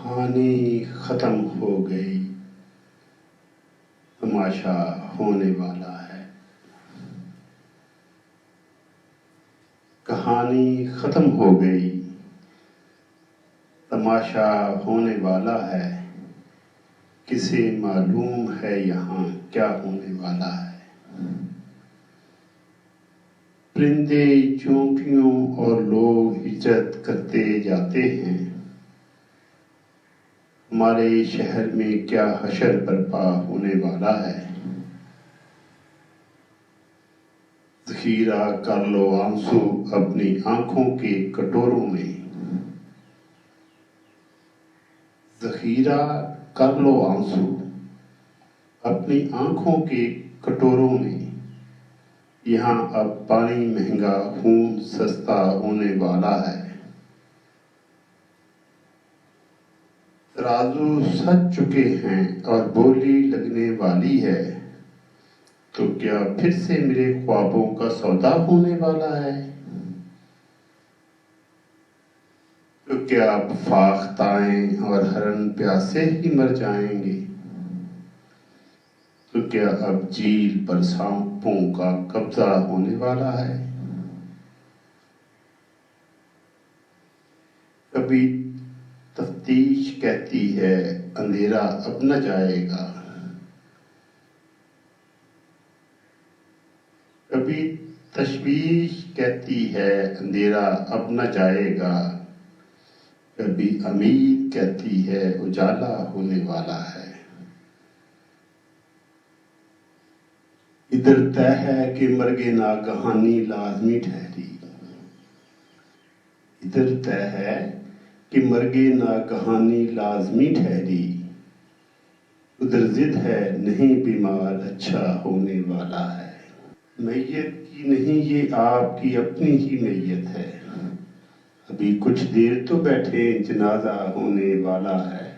कहानी खत्म हो गई। तमाशा होने वाला है। कहानी खत्म हो गई। तमाशा होने वाला है। किसे मालूम है यहाँ क्या होने वाला है? परिंदे, चौंटियों और लोग हिजरत करते जाते हैं। हमारे शहर में क्या हशर बर्पा होने वाला है? जखीरा कर लो आँसू अपनी आँखों के कटोरों में। जखीरा कर लो आँसू अपनी आँखों के कटोरों में। यहाँ अब पानी महँगा, खून सस्ता होने वाला है। तराजू सच चुके हैं और बोली लगने वाली है। तो क्या फिर से मेरे ख्वाबों का सौदा होने वाला है? तो क्या अब फाख्ताएँ और हरन प्यासे ही मर जाएँगे? तो क्या अब झील पर सांपों का कब्जा होने वाला है? कभी तफ्तीश कहती है, अंधेरा अब न जाएगा। कभी तशवीश कहती है, अंधेरा अब न जाएगा। कभी अमीर कहती है, उजाला होने वाला है। इधर तय है कि मरगे ना कहानी लाजमी ठहरी। इधर तय है कि मरगे ना कहानी लाजमी ठहरी। उधर जिद है, नहीं बीमार अच्छा होने वाला है। मैयत की नहीं, ये आपकी अपनी ही मैयत है। अभी कुछ देर तो बैठे, जनाजा होने वाला है।